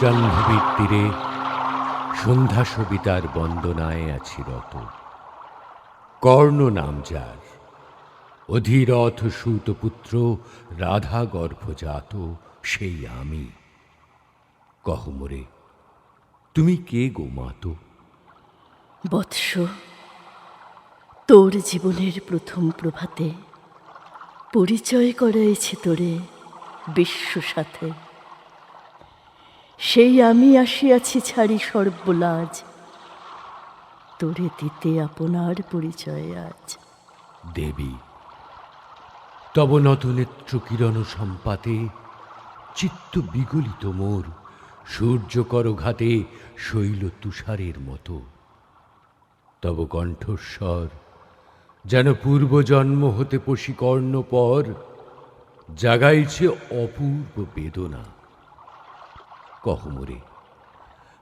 জাহ্নবীর তীরে সন্ধ্যা সবিতার বন্দনায় আছি রত। কর্ণ নাম যার? অধীরথ সুতপুত্র রাধা গর্ভজাত সেই আমি। কহ মোরে তুমি কে গো মাতো? বৎস তোর জীবনের প্রথম প্রভাতে পরিচয় করাইছি তোরে বিশ্ব সাথে। সেই আমি আসিয়াছি ছাড়ি সর্বলাজ তোরে দিতে আপনার পরিচয় আজ। দেবী তব নত নেত্র কিরণ সম্পাতে, চিত্ত বিগলিত মোর, সূর্যকর ঘাতে শৈল তুষারের মতো। তব কণ্ঠস্বর, যেন পূর্বজন্ম হতে পশিকর্ণ পর, জাগাইছে অপূর্ব বেদনা। কহ মোরে,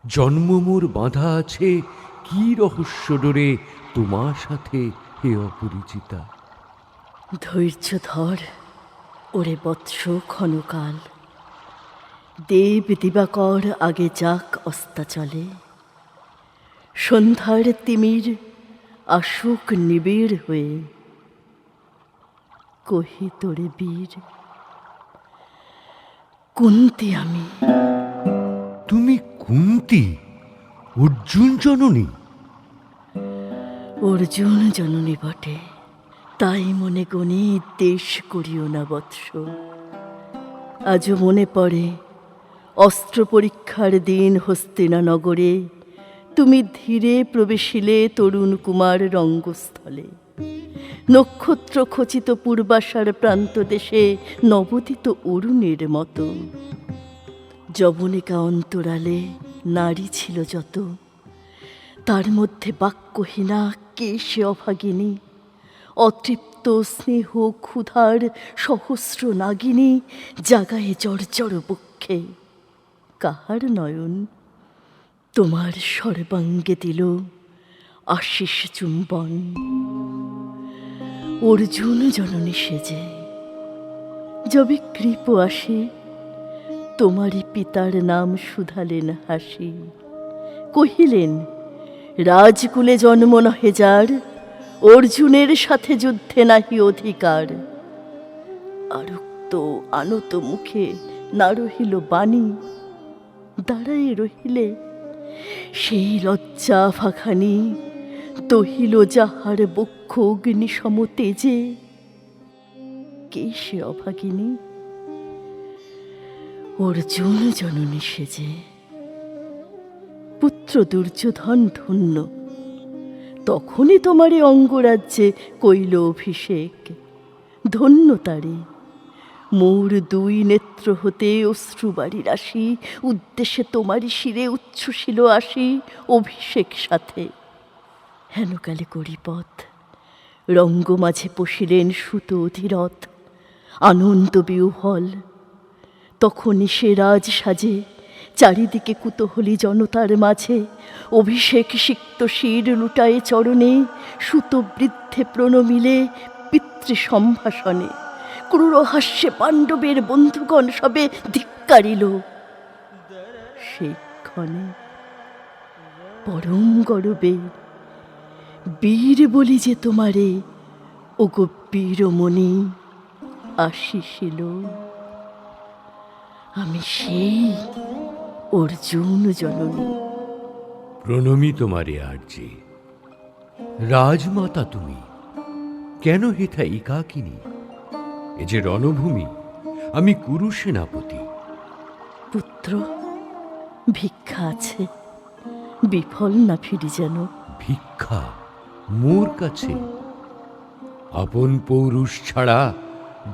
জন্ম মোর বাঁধা আছে, কি রহস্য ডোরে তোমার সাথে হে অপরিচিতা? ধৈর্য ধর ওরে বৎস ক্ষণকাল। দেব দিবাকর আগে যাক অস্তাচলে। সন্ধ্যার তিমির আসুক নিবিড় হয়ে। কহি তোরে বীর কুন্তি আমি। তুমি কুন্তি অর্জুন জননী। অর্জুন জননী বটে। তাই মনে গণে দেশ করিও না বৎস। আজও মনে পড়ে, অস্ত্র পরীক্ষার দিন হস্তিনা নগরে, তুমি ধীরে প্রবেশিলে তরুণ কুমার রঙ্গস্থলে। নক্ষত্র খচিত পূর্বাশার প্রান্ত দেশে নবদিত অরুণের মতো। যবনিকা অন্তরালে নারী ছিল যত। তার মধ্যে বাক্যহীনা কে সে অভাগিনী? অতৃপ্ত স্নেহ ক্ষুধার সহস্র নাগিনী জাগায় জর্জর বক্ষে। কাহার নয়ন? তোমার সর্বাঙ্গে দিল আশিস চুম্বন। অর্জুন জননী সেজে, যবে কৃপ আসে, তোমারই পিতার নাম শুধালেন হাসি। কহিলেন, রাজকুলে জন্ম নহে যার অর্জুনের সাথে যুদ্ধে নাহি অধিকার। আরক্ত আনত মুখে না রহিল বাণী, দাঁড়ায় রহিলে সেই লজ্জা ফাখানি দহিল যাহার বক্ষ অগ্নি সম তেজে। কে সে অভাগিনী? অর্জুন জননী সেজে। পুত্র দুর্যোধন ধন্য তখনই তোমারে অঙ্গরাজ্যে কইল অভিষেক। ধন্য তারে। মোর দুই নেত্র হতে অশ্রুবাড়ি রাশি, উদ্দেশ্যে তোমারই শিরে উচ্ছ্বসিল আসি অভিষেক সাথে। হেনকালে করিপথ। রঙ্গ মাঝে পশিলেন সুত অধিরথ। আনন্দ বিহল তখনই সে রাজ সাজে চারিদিকে কুতূহলী জনতার মাঝে অভিষেক সিক্ত শির লুটায়ে চরণে সুত বৃদ্ধে প্রণমিলে পিতৃ সম্ভাষণে ক্রূর হাস্যে পাণ্ডবের বন্ধুগণ সবে ধিক্কারিল। সেই ক্ষণে পরম গরবে, বীর বলি যে তোমারে ওগো বীরমণি আসিছিল আমি সেই অর্জুন জননী। প্রণমী তোমারে আর্যে। রাজমাতা তুমি কেন হেথা একাকিনী? এ যে রণভূমি আমি কুরু সেনাপতি পুত্র ভিক্ষা আছে বিফল না ফিরি যেন। ভিক্ষা মোর কাছে। আপন পৌরুষ ছাড়া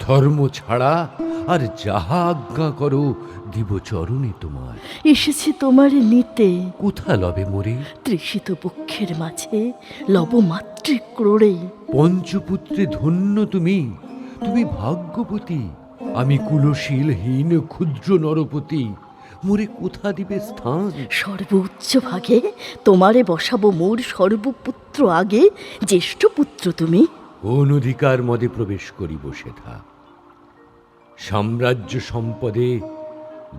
ধর্ম ছাড়া আর যাহা আজ্ঞা করো দিব চরণে তোমার। এসেছি তোমার নিতে। কোথা লবে মোরে? তৃষিত বক্ষের মাঝে লব মাতৃ ক্রোড়ে। পঞ্চপুত্রে ধন্য তুমি তুমি ভাগ্যবতী আমি কুলশীলহীন ক্ষুদ্র নরপতি মোরে কোথা দিবে স্থান? সর্বোচ্চ ভাগে তোমারে বসাবো মোর সর্বপুত্র আগে জ্যেষ্ঠ পুত্র তুমি। কোন অধিকার মদে প্রবেশ করি বসে থা সাম্রাজ্য সম্পদে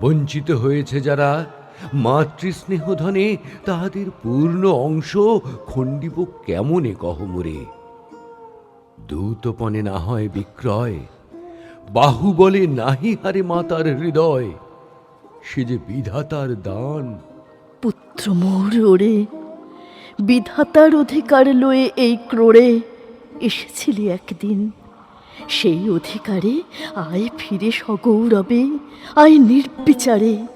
বঞ্চিত হয়েছে যারা মাতৃস্নেহ ধনে তাহাদের পূর্ণ অংশ খণ্ডিব কেমনে কহমরে? দূতপনে না হয় বিক্রয়, বাহুবলে নাহি হারে মাতার হৃদয়, সে যে বিধাতার দান। পুত্র মোর ওরে, বিধাতার অধিকার লয়ে এই ক্রোড়ে এসেছিলি একদিন। সেই অধিকারে আয় ফিরে সগৌরবে, আয় নির্বিচারে।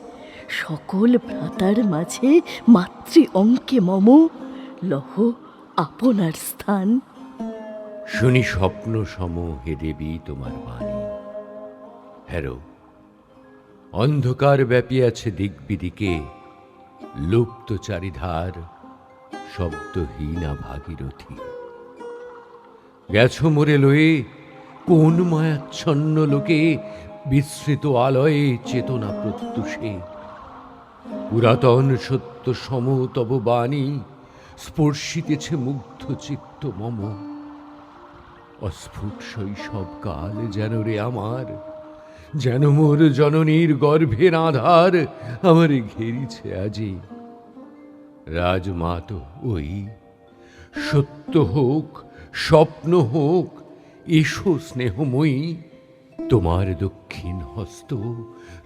সকল ভ্রাতার মাঝে মাতৃ অঙ্কে মম, লহ আপনার স্থান। শুনি স্বপ্ন সম হে দেবী তোমার বাণী। হ্যারো, অন্ধকার ব্যাপিয়াছে দিক বিদিকে লুপ্ত চারিধার শব্দহীনা ভাগীরথী। গেছো মোরে লয়ে কোন মায়াচ্ছন্ন লোকে বিস্মৃত আলয়ে চেতনা প্রত্যুষে? পুরাতন সত্য সম তব বাণী স্পর্শিতেছে মুগ্ধ চিত্ত মম। অস্ফুট শৈশব কাল যেন রে আমার, যেন মোর জননীর গর্ভের আধার আমার ঘেরিছে আজি। রাজমাত ওই, সত্য হোক, স্বপ্ন হোক এসো স্নেহময়ী, তোমার দক্ষিণ হস্ত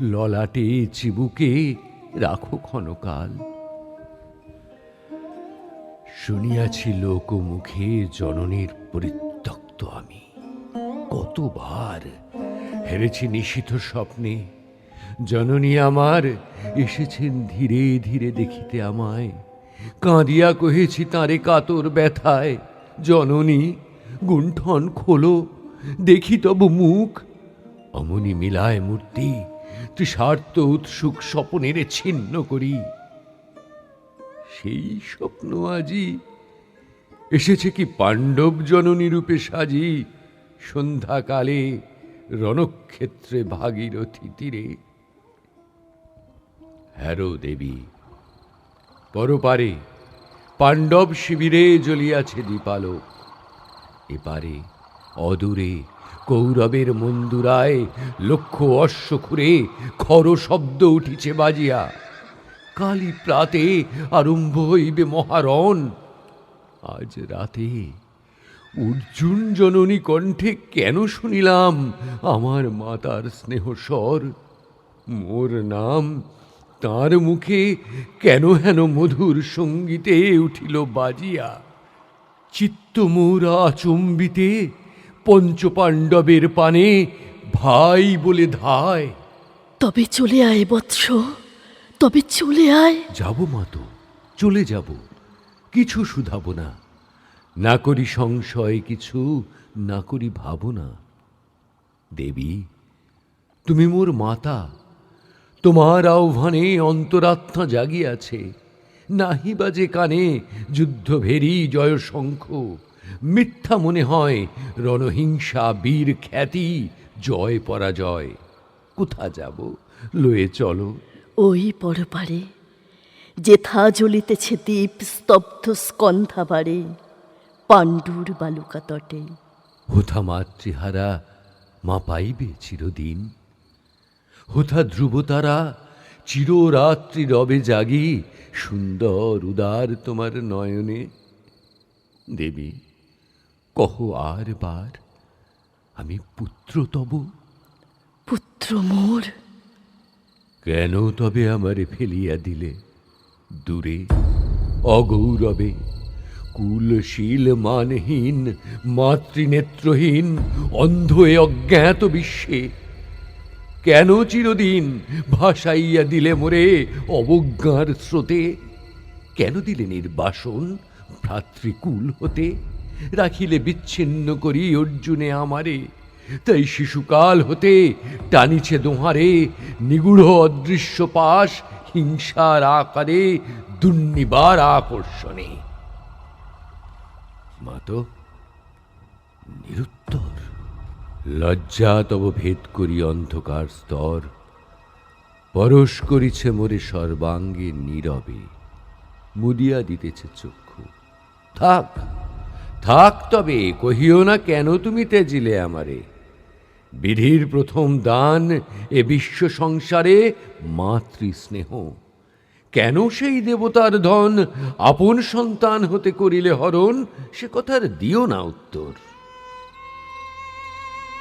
ললাটে চিবুকে রাখো ক্ষণকাল। শুনিয়াছি লোকমুখে জননীর পরিত্যক্ত আমি। কতবার হেরেছি নিশিত স্বপ্নে, জননী আমার এসেছেন ধীরে ধীরে দেখিতে আমায়। কাঁদিয়া কহেছি তাঁরে কাতর ব্যথায়, জননী গুণ্ঠন খোলো, দেখি তব মুখ। অমনি মিলায় মূর্তি, তৃষার্ত উৎসুক স্বপনের ছিন্ন করি। সেই স্বপ্ন আজি, এসেছে কি পাণ্ডব জননী রূপে সাজি, সন্ধ্যাকালে রণক্ষেত্রে ভাগীরথী তীরে। হ্যারো দেবী, পরপারে পাণ্ডব শিবিরে জ্বলিয়াছে দীপালোক। এপারে অদূরে কৌরবের মন্দুরায় লক্ষ অশ্ব খুরে খর শব্দ উঠিছে বাজিয়া। কালী প্রাতে আরম্ভ হইবে মহারণ। আজ রাতে অর্জুন জননী কণ্ঠে কেন শুনিলাম আমার মাতার স্নেহ স্বর? মোর নাম তার মুখে কেন হেন মধুর সঙ্গীতে উঠিল বাজিয়া? চিত্ত মোর আচম্বিতে পঞ্চপাণ্ডবের পানে ভাই বলে ধায়। তবে চলে আয় বৎস তবে চলে আয়। যাব মা তো চলে যাব কিছু শুধাবো না। না করি সংশয় কিছু না করি ভাবনা। দেবী তুমি মোর মাতা তোমার আহ্বানে অন্তরাত্মা জাগিয়াছে। নাহি বাজে কানে যুদ্ধ ভেরি জয় শঙ্খ। মিথ্যা মনে হয় রণহিংসা বীর খ্যাতি জয় পরাজয়। কোথা যাব? লয়ে চলো। ওই পরপারে যেথা জ্বলিতেছে দ্বীপ স্তব্ধ স্কন্ধাবারে পাণ্ডুর বালুকা তটে। হোথা মাতৃহারা মা পাইবে চিরদিন। হোথা ধ্রুবতারা চিররাত্রি রবে জাগি সুন্দর উদার তোমার নয়নে। দেবী কহ আর বার আমি পুত্র তব? পুত্র মোর? কেন তবে আমারে ফেলিয়া দিলে? দূরে অগৌরবে কুলশীল মানহীন মাতৃনেত্রহীন অন্ধ এ অজ্ঞাত বিশ্বে। কেন চিরদিন ভাসাইয়া দিলে মোরে অবজ্ঞার স্রোতে? কেন দিলে নির্বাসন ভ্রাতৃকুল হতে? রাখিলে বিচ্ছিন্ন করি অর্জুনে আমারে। তাই শিশুকাল হতে টানিছে দোহারে নিগুড় অদৃশ্য পাশ হিংসার আকারে দুর্নিবার আকর্ষণে। মাতো নিরুত্তর। লজ্জা তব ভেদ করি অন্ধকার স্তর। পরশ করিছে মোরে সর্বাঙ্গে নীরবে। মুদিয়া দিতেছে চক্ষু। থাক থাক তবে, কহিও না কেন তুমি তেজিলে আমারে? বিধির প্রথম দান এ বিশ্ব সংসারে মাতৃস্নেহ। কেন সেই দেবতার ধন? আপন সন্তান হতে করিলে হরণ? সে কথার দিও না উত্তর।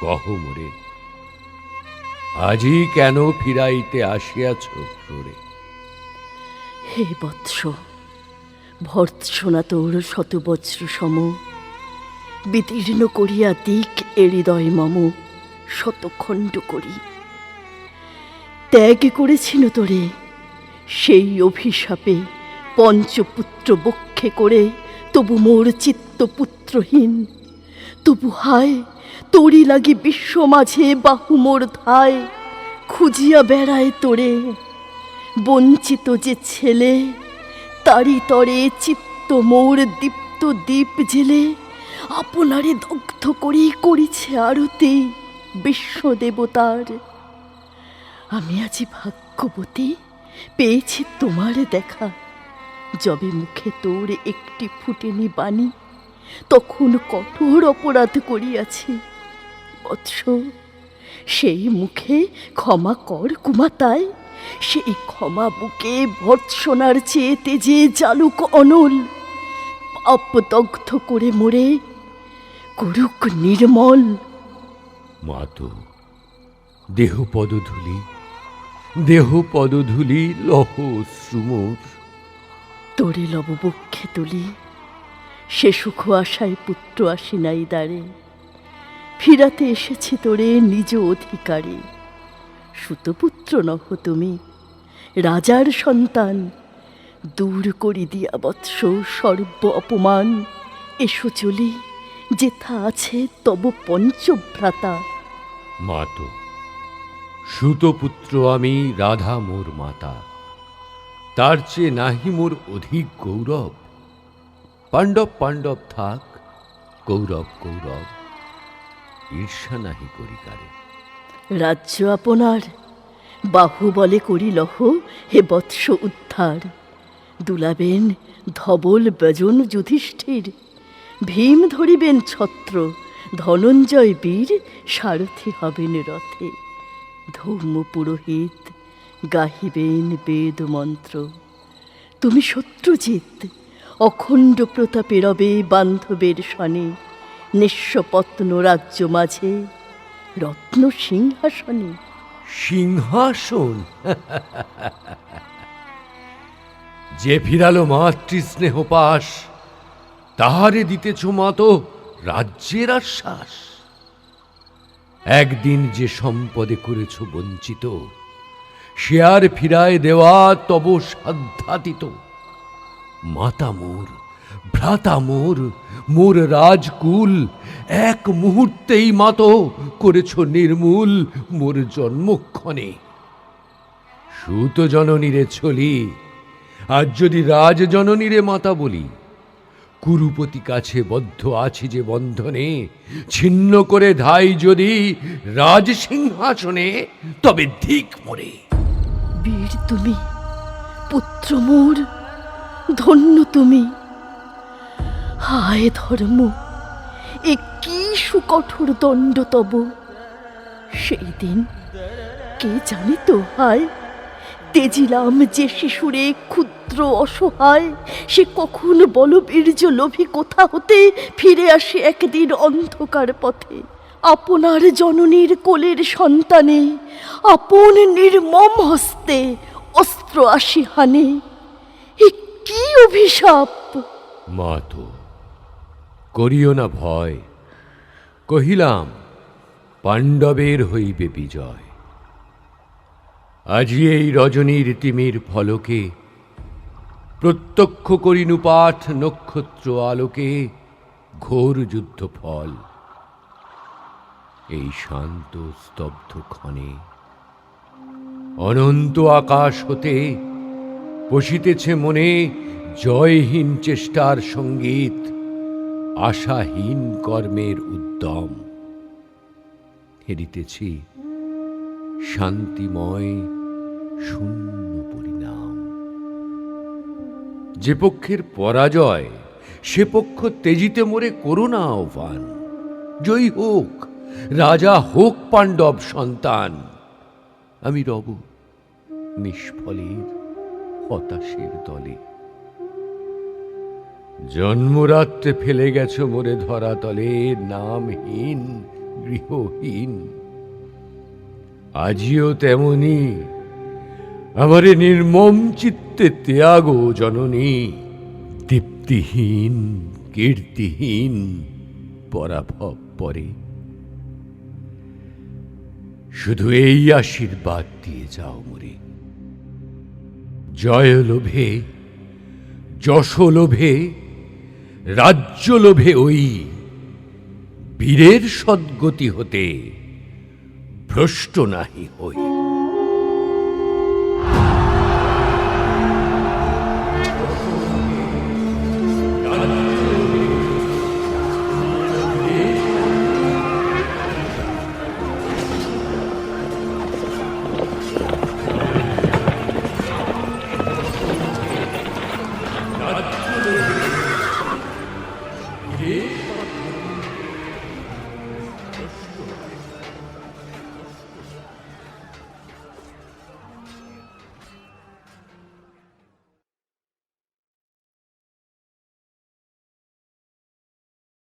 কহ মোরে, আজই কেন ফিরাইতে আসিয়াছ ক্রোড়ে হে বৎস, ভর্ৎসনা তোর শতবজ্র সম বিতীর্ণ করিয়া দিক এ মম, শতখণ্ড করি। ত্যাগ করেছিল তোরে, সেই অভিশাপে পঞ্চপুত্র বক্ষে করে তবু মোর চিত্ত পুত্রহীন তবু হায় তোরি লাগি বিশ্ব মাঝে বাহু মোর ধায়, খুঁজিয়া বেড়ায় তোরে। বঞ্চিত যে ছেলে তারি তরে চিত্ত মোর দীপ্ত দীপ জেলে আপনারে দগ্ধ করি করিছে আরতি বিশ্ব দেবতার। আমি আজি ভাগ্যবতী, পেয়েছি তোমার দেখা। যবে মুখে তোর একটি ফুটেনি বাণী, তখন কঠোর অপরাধ করিয়াছি। বৎস। সেই মুখে ক্ষমা কর কুমাতায় সেই ক্ষমা বুকে ভর্ৎসনার চেয়ে তেজে জালুক অনল। পাপ দগ্ধ করে মোরে করুক নির্মল। মাতো দেহ পদধূলি দেহ পদধূলি লহ শ্রুমোর। তোরে লব বক্ষে তুলি সে সুখ আশায় পুত্র আসি নাই দ্বারে। ফিরাতে এসেছি তোরে নিজ অধিকারে। সুতপুত্র নহ তুমি, রাজার সন্তান। দূর করি দিয়া বৎস সর্ব অপমান। এসো চলি, যেথা আছে তব পঞ্চভ্রাতা। মাতো সুতপুত্র আমি রাধা মোর মাতা। তার চেয়ে নাহি মোর অধিক গৌরব। পাণ্ডব পাণ্ডব থাক কৌরব কৌরব ঈর্ষা নাহি করি কারে। রাজ্য আপনার, বাহুবলে করি লহ হে বৎস উদ্ধার। দুলাবেন ধবল বজন যুধিষ্ঠির, ভীম ধরিবেন ছত্র, ধনঞ্জয় বীর সারথি হবেন রথে। ধর্ম পুরোহিত গাহিবেন বেদ মন্ত্র। তুমি শত্রুজিৎ, অখণ্ড প্রতাপে রবে বান্ধবের সনে। নিঃস্বপত্ন রাজ্য মাঝে, রত্ন সিংহাসনে। সিংহাসন? যে ফিরালো মাতৃস্নেহ পাশ, তাহারে দিতেছ মাতো রাজ্যের আশ্বাস। একদিন যে সম্পদে করেছ বঞ্চিত, সে আর ফিরায় দেওয়া তব সাধ্যাতীত। মাতা মোর ভ্রাতা মোর মোর রাজকুল, এক মুহূর্তেই মাতো করেছ নির্মূল মোর জন্মক্ষণে। সুত জননীরে ছলি আজ যদি রাজ জননীরে মাতা বলি, কুরুপতি কাছে বদ্ধ আছি যে বন্ধনে, ছিন্ন করে ধাই যদি রাজ সিংহাসনে, তবে ধিক মরে। বীর তুমি, পুত্র মোর, ধন্য তুমি। হায় ধর্ম, এ কি সুকঠোর দণ্ড তব। সেই দিন কে জানে তো হায়, তেজিলাম যে শিশুরে ক্ষুদ্র অসহায়, সে কখন বলবীর্য লোভী কোথা হতে ফিরে আসে একদিন অন্ধকার পথে। আপনার জননীর কোলের সন্তানে, আপন নির্মম হস্তে অস্ত্র আসি হানে কি অভিশাপ? মা তো করিও না ভয়। কহিলাম, পাণ্ডবের হইবে বিজয়। আজি এই রজনীর তিমির ফলকে প্রত্যক্ষ করিনু পাঠ নক্ষত্র আলোকে ঘোর যুদ্ধ ফল এই শান্ত স্তব্ধ ক্ষণে অনন্ত আকাশ হতে পশিতেছে মনে জয়হীন চেষ্টার সংগীত। আশাহীন কর্মের উদ্যম। হেরিতেছি শান্তিময় শূন্য পরিণাম। যে পক্ষের পরাজয়, সে পক্ষ তেজিতে মোরে করুণা আহ্বান জয়ী হোক, রাজা হোক পাণ্ডব সন্তান, আমি রব নিষ্ফলের হতাশের দলে। জন্মরাত্রে ফেলে গেছ মোরে ধরাতলে, নামহীন, গৃহহীন। আজিও তেমনি আমারে নির্মম চিত্তে ত্যাগ জননী, দীপ্তিহীন, কীর্তিহীন, পরাভব পরে। শুধু এই আশীর্বাদ দিয়ে যাও মরে। জয় লোভে, যশ লোভে রাজ্য লোভে ওই বীরের সদ্গতি হতে ভ্রষ্ট নাহি হই।